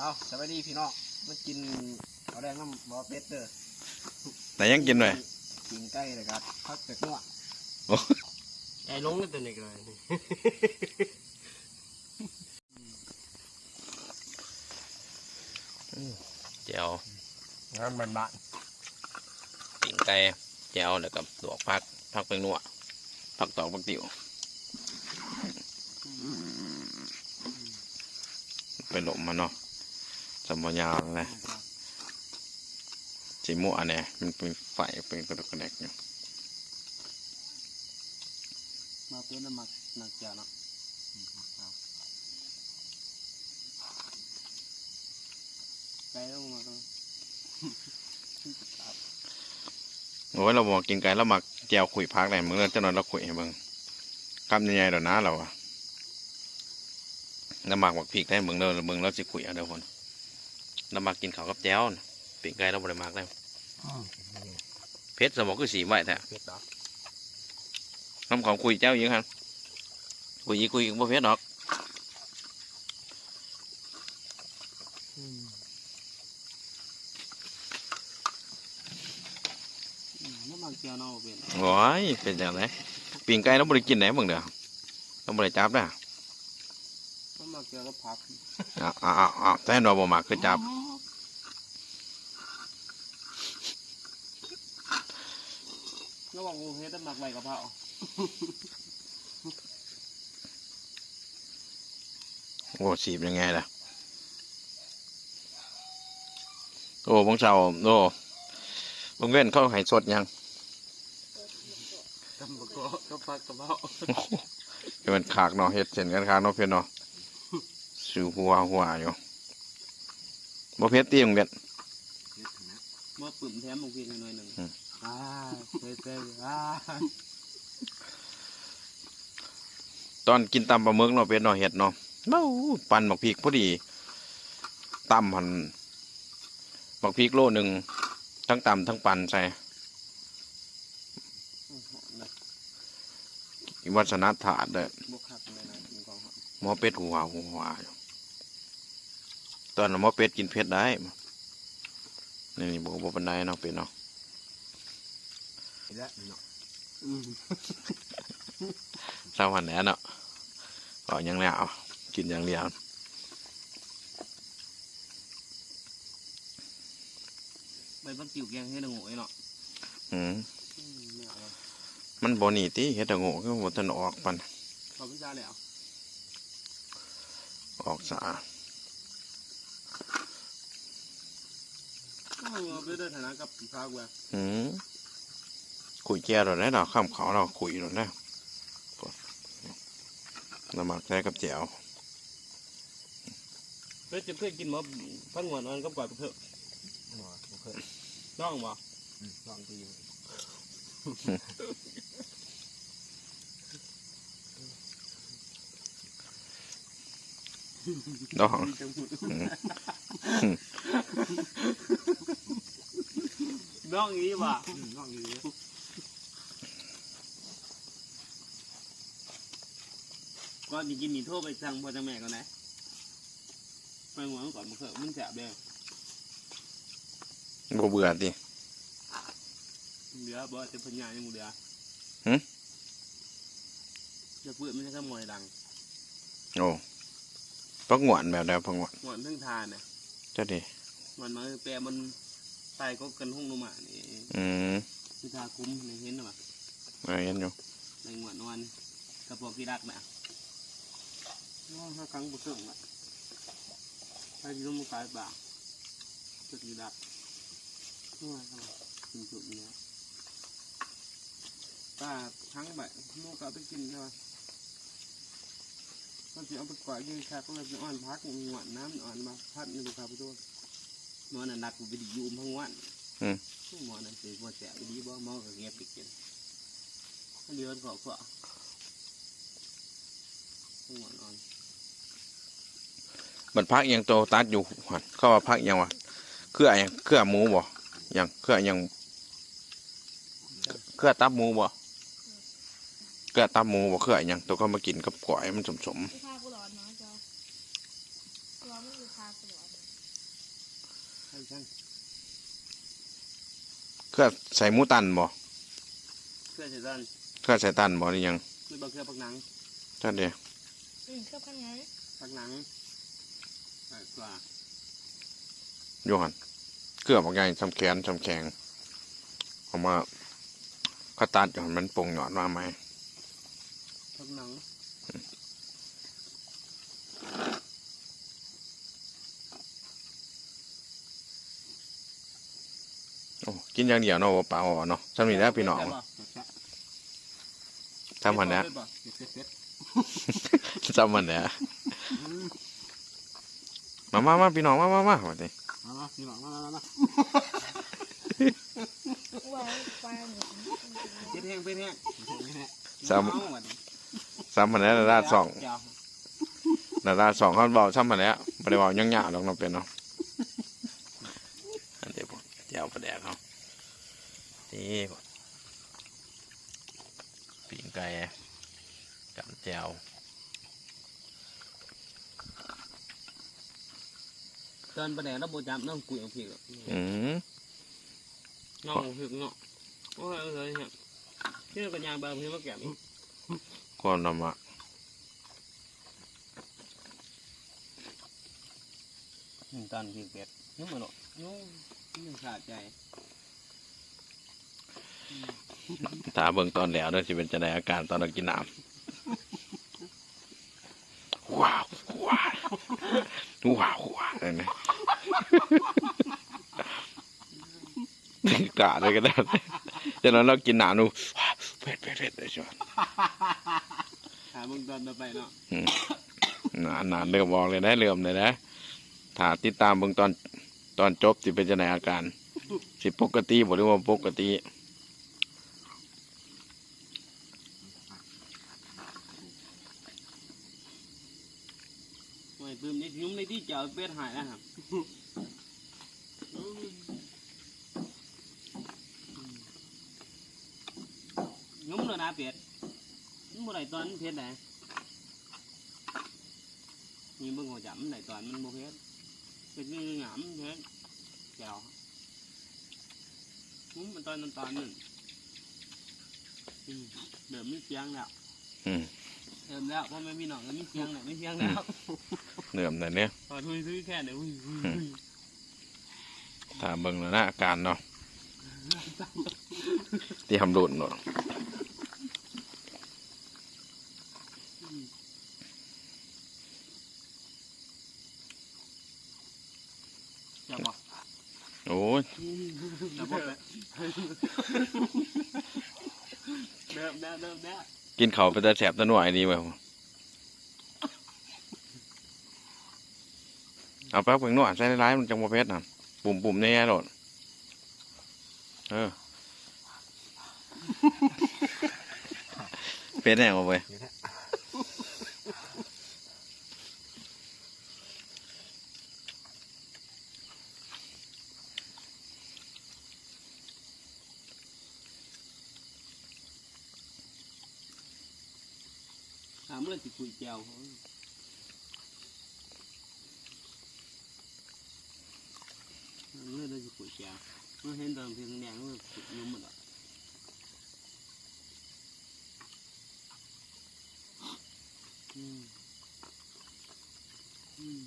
เอาสวัสดีพี่น้องมากินเอาแดงน้ำบอเป็ดเด้อแต่ยังกินหน่อยกินไก่เลยครับพักเป็ดนัวไอ้ลงนั่นตัวนี้ก็เลยแจวงานมันบ้านปิ่งไก่แจวแล้วกับลวกผักผักเป็นนัวผักตอกผักติ๋วไปหลมมาเนาะ สมยาวเลยจีมัวเนี่ยมันเป็นไฟเป็นกระดกกระแดกอยู่มาเป็นน้ำหมักหนักจ้าเนาะไก่ต้องมาต้องโอ้ยเราบอกกินไก่แล้วหมักแจวขุยพักเลยมึงเจ้านอนเราขุยให้มึงกำยังไงเดี๋ยวนะเราอะน้ำหมักหมักพริกได้มึงเด้อมึงเราจะขุยเอาเดี๋ยวคน น้ำหมักกินข้าวกับแจวน่ะปิ่งไก่เราบริมากได้เพชรสมองคือสีไหวแท้เป็ดดอกน้ำของคุยเจ้ายิงครับคุยอีกคุยอีกบ่เพชรดอกน้ำหมักเจียวเนาะเป็นโอ้ยเป็นอย่างไรปิ่งไก่เราบริกินไหนมึงเด้อเราบริจับนะน้ำหมักเจียวก็พักอ้าวอ้าวอ้าวแต่เราบ่มักคือจับ ระหว่างงูเฮ็ดน้ำหมักใบกะเพราโอ้สีบยังไงล่ะ โอ้บงเช้าโอ้บงเว้นเขาให้สดยังกำบกก็พักกะเพราเดี๋ยวมันขากเนาะเฮ็ดเส้นกันขากเนาะเพื่อนเนาะสูหัวหัวอยู่บ่เพชรตีมึงเบ็ดเมื่อปึ่มแถมหมกพีหน่อยหนึ่ง อ่าเซ่เซ่อ่าตอนกินตำปลาหมึกเนาะเป็นเนาะเห็ดเนาะเบ้าปั่นบักพริกพอดีตำหันบักพริกโลหนึ่งทั้งตำทั้งปั่นใส่วัฒนถาดเด้อบกขับเลยนะมีกองหันหมอเป็ดหัวหัวตอนหมอเป็ดกินเผ็ดได้นี่นี่บอกปันไดเนาะเป็ดเนาะ และเนาะอืมเศร้าหันแหน่เนาะก็ยังแล้วกินอย่างเดียวใบบักจิ๋วแกงให้ดงโง่เนาะอืมอืมไม่เอาแล้วมันบ่หนีติเฮ็ดแต่โง่ก็บ่ทันออกปันขอพิซซ่าเลยเหรอออกสาก็เอาไปด้วยฐานะกับพรากเว้ยอืม ขุยแก่เราได้เราข้ามเขาเราขุยเราได้น้ำหมักใส่กับแจ่วเพื่อจะเพื่อกินหมอพันหัวนอนก็ปล่อยไปเถอะหัวบ่เคยน้องบ่อืมลองดีดอกมีจังหวะอืมน้องนี้บ่ อืมลองดีเลย ก่อนจะกินนี่โทรไปสั่งพ่อจังแม่ก่อนนะไปหัวมันก่อนมาเถอะมึงแสบเด้อบ่เบื่อติเหลือบ่จะพัญญายังบ่เหลือหึจะเพื่อไม่ใช่ข้ามวยดังโอ้พักหวานแบบใดพักหวานหวานเพิ่งทานน่ะจ้าดิหวานมาแปรมันตายก็กันห้องนมานี่อืมคือทาคุ้มในเห็นหรออะไรเห็นอยู่ในหวานนอนกระบอกกีดักน่ะน้อง ห้าครั้งบุกเกิ่งอะไปที่ร่มกายบ่าจุดกีดักน้องอะไรกินจุดเนี้ยป้าทั้งใบมูกเอาไปกินใช่ไหมก็จะเอาไปก่อยยืนแค่ก็เลยจะอ่อนพักหวานน้ำอ่อนมาพัดในบุคคาไปด้วยนอนนักกูไปดีอยู่พังวันหมอนั่นสิบ่แสบดีบ่หมอก็เงียบไปกินเลือดก็ก็หัวนอน มันพักยังโตตัดอยู่หั่นเขาว่าพักยังวะเครือยังเครือหมูบ่ยังเครือยังเครือตับหมูบ่เครือตับหมูบ่เครือยังตัวก็มากินกับก๋วยมันสมๆไปพากูหลอนเนาะจอร้อนไม่คือพากูหลอนใช่ใช่เครือใส่หมูตันบ่เพื่อจะดันเครือใส่ตันบ่หรือยังไม่บอกเพื่อปักหนังจัดเดียวอืมเครื่องพันไงปักหนังใส่กว่า โยหันเครือบอกใหญ่ทำแขนทำแข็งเอามาเขาตัดอยู่หั่นมันโป่งหยอดมาไหมปักหนังโอ้กินอย่างเดียวเนาะบ่เปล่าอะเนาะสำนีแล้วพี่น้องทำมันนะเผ็ดบ่เสร็จเสร็จจำมันเนี่ย มามามาพี่น้องมามามาวันนี้มามาพี่น้องมามามาเฮ็ดแห้งเผ็ดแห้งซ้เอามดำซ้ำมันแล้วดาราสองเจ้าดาราสองเขาบอกซ้ำมันแล้วไม่ได้บอกยังหยาหรอกน้องเป็นเนาะอันเดี๋ยวผมเดี๋ยวประแดกเขานี่ผมปีงไก่กับแจว ตอนประเดี๋ยวเราโบจับน้องกุยเอาผิดหรอกอืมน้องเอาผิดเนาะโอ้ยเอ้ยเนี่ยที่เรากันยางบางเพื่อมาแกะนี่ความนำมาหนึ่งตันผิดเป็ดนุ่มเหรอนุ่มนุ่มขาดใจถ้าเบิ่งตอนแล้วเด้อสิเป็นจะได้อาการตอนเรากินน้ำว้าว ว้าวว้าวว้าวเลยนะกะเลยก็ได้จากนั้นเรากินหนาหนูเผ็ดเผ็ดเผ็ดเลยชวนหาเบิ่งตอนต่อไปเนาะหนาหนาเริ่มบอกเลยนะเริ่มเลยนะถ้าติดตามเบิ่งตอนตอนจบสิเป็นจะไหนอาการ สิปกติบ่หรือว่าปกติ โอ้ยปืมนี่ยุ่มใน ที่เจ้าเป็ดหายแล้วครับยุ่มเลยนะเป็ดมันบ่ได้ตอนมันเผ็ดไหนมีเบิ่งหัวจับมันได้ตอนมันบ่เผ็ดเป็ดนี่หยามเผ็ดแก้วยุ่มมันตอนมันตอนหนึ่งอืมเดิมมีเสียงแล้ว อืม เริ่มแล้วเพราะไม่มีหนองแล้วมีเสียงแล้วมีเสียงแล้วเริ่มเลยเนี่ยพอทุยทุยแค่ไหนอุ้ยอุ้ยอุ้ยถ้าเบิ่งแล้วนะอาการเนาะที่ทำรุนเนาะจับบ่โอ้ยจับบ่ไปเดิมเดิมเดิมเดิม กินเขาวไปแต่แสบแตะหน่วยดีเว้ยเอาแป๊บเพิ่งนวดใส่ร้ายๆมันจังบ่เผ็ดน่ะปุ่มปุ่มๆแน่ๆโดดเออเผ็ดแน่บ่เว้ยถา เรื่องสิคุยแก้วเรื่องเรื่อคุยแก้วเมื่อเห็นตอนเพียงแดงเมื่อนุ่มหมดอะอืมอืม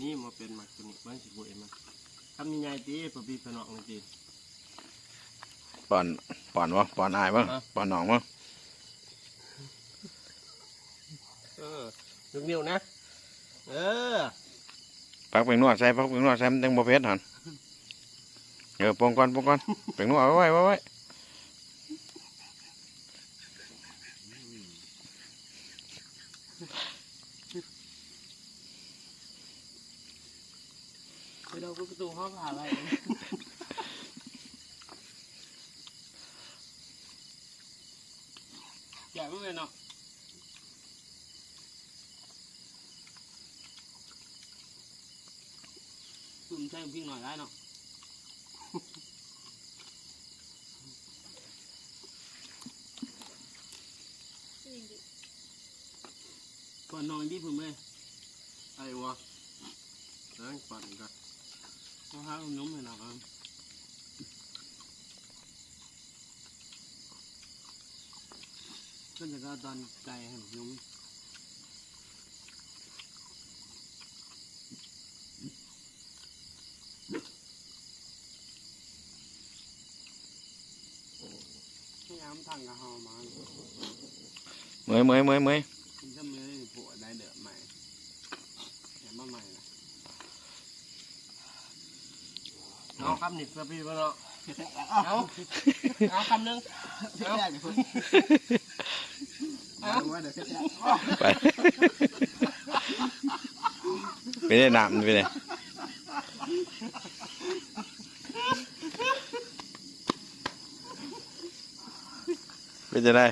นี่มาเป็นมักตัวนี้มันสิบเอ็มันทำยังไงตีปะปีปะนองตี ป้อนป้อนวะป้อนอายบ่ฮะป้อนน้องบ่เออลูกนิ้วนะ เออพักเพิ่งนวดใส่พักเพิ่งนวดใส่มันจังบ่เผ็ดหั่นเออปองก่อนปองก่อนเพิ่งนวดเอาไว้ไว้ไว้ไปเราประตูห้องผ่าอะไร แกะไม่เป็นเนาะตุ่มใส่พริกหน่อยได้เนาะนี่ดิก่อนนอนที่ผมเลยไอ้วะนั่งปั่นกันเขาหาขนมให้เราครั ก็จะก็ตอนไก่ให้ขนมพยายามทางกระหอมาเมยเมยเมยเมยคุณจะมือผัวได้เดือใหม่แถมมาใหม่นะเอาคำนิดสปีมาเนาะเอาเอาคำหนึงเอา ไปไปได้น้ำไปเลยเป็นจะได้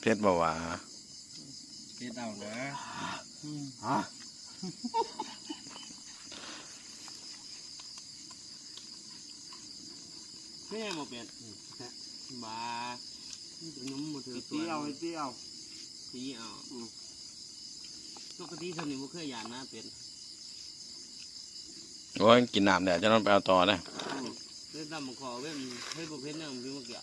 เพชรบอกว่า เฮ็ดเอานะฮะนี่ไงโมเป็นบานี่เป็นนุ่มหมดเลยตีเอาไอ้ตีเอาตีเอาปกติสนิทบ่เคยหยาดนะเป็นโอ้ยกินน้ำเดี๋ยวจะต้องไปเอาต่อได้เล่นตามขอเว้นให้บ่เพ็นเนี่ยมันเป็นเมื่อกี้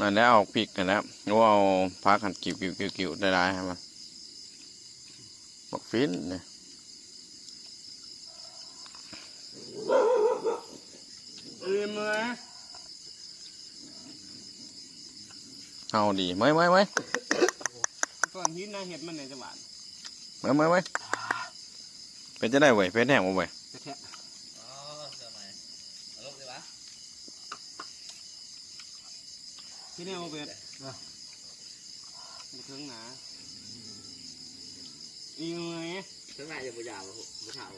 นั่นแล้วเอาพริกกันแล้วโอ้เอาพักหันกิ่วกิ่วกิ่วกิ่วได้ได้ให้มันบอกฟินเนี่ยอื่นมาเอาดีเมยเมยเมยก่อนหินนะเห็ดมันในจังหวัดเมยเมยเมยเป็นจะได้เว้ยเป็นแห้งบ่เว้ย ที่แนวเบ็ดเครื่องหนาอีกไหม ข้างหน้ายังไม่ยาวครับไม่ถาว